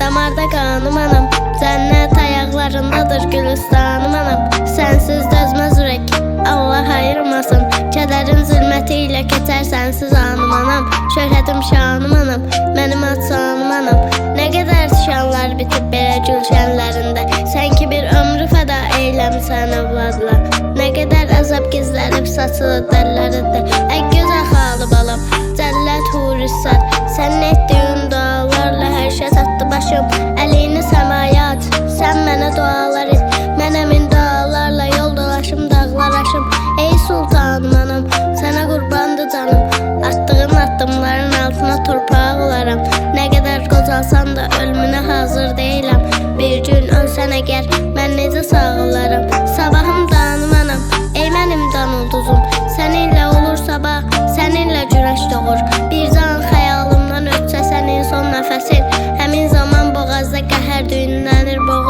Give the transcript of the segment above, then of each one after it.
Damarda qanım anam. Cənnət ayaqlarındadır gülüstanım anam. Sənsiz dözməz ürək Allah ayırmasın. Kədərin zülməti ilə keçər sənsiz anım anam. Şöhrətim şanım anam Mənim atsanım anam. Nə qədər şanlar bitib belə gülşənlərində Sən ki bir ömrü fəda eyləmsən övladla Nə qədər əzab gizlənib saçılı dəllərində Ey gözəl xalı balam Cəllət hurissat Sən etdiyin Mənə dualar et. Mən əmin dualarla yol dolaşım dağlar aşım. Ey sultanım anam Sənə qurbandı canım. Attığın addımların altına torpaq olaram Nə qədər qocalsan da ölümünə hazır deyiləm Bir gün ölsən əgər mən necə sağlaram Sabahım danım anam Ey mənim dan ulduzum. Səninlə olur sabah Səninlə günəş doğur. Bir can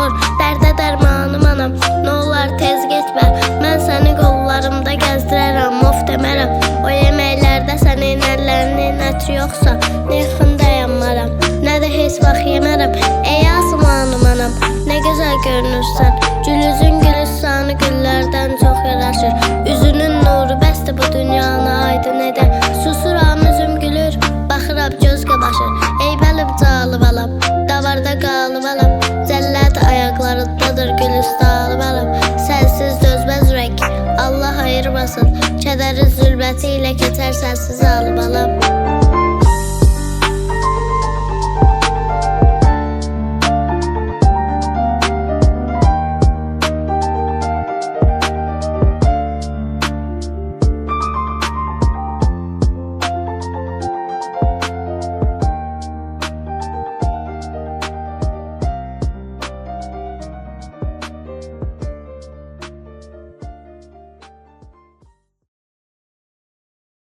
boğur Dərdə dərmanım anam Nə olar tez getmə Mən səni qollarımda gəzdirərəm Of demərəm O yeməklərdə sənin əllərinin ətri yoxsa Nefin dayanmaram Nə də heç vaxt yemərəm Ey asmanım anam Nə gözəl görünürsən ürək Allah ayırmasın Kədərin zülməti ilə